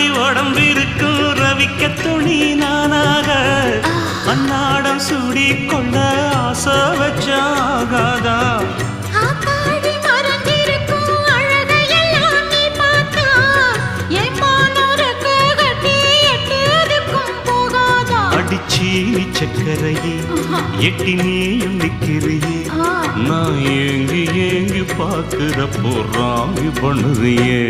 ராசாத்தி உடம்பு இருக்கும் ரவிக்க துணி நானாக. அன்னாடம் சூடி கொள்ள ஆசை வச்சாகாதா. கட்டி அடிச்சி சக்கரையே எட்டி நீயும் நிக்கிறியே. நான் ஏங்கி ஏங்கி பார்க்கிறப்போ ராங்கி பண்ணுறியே.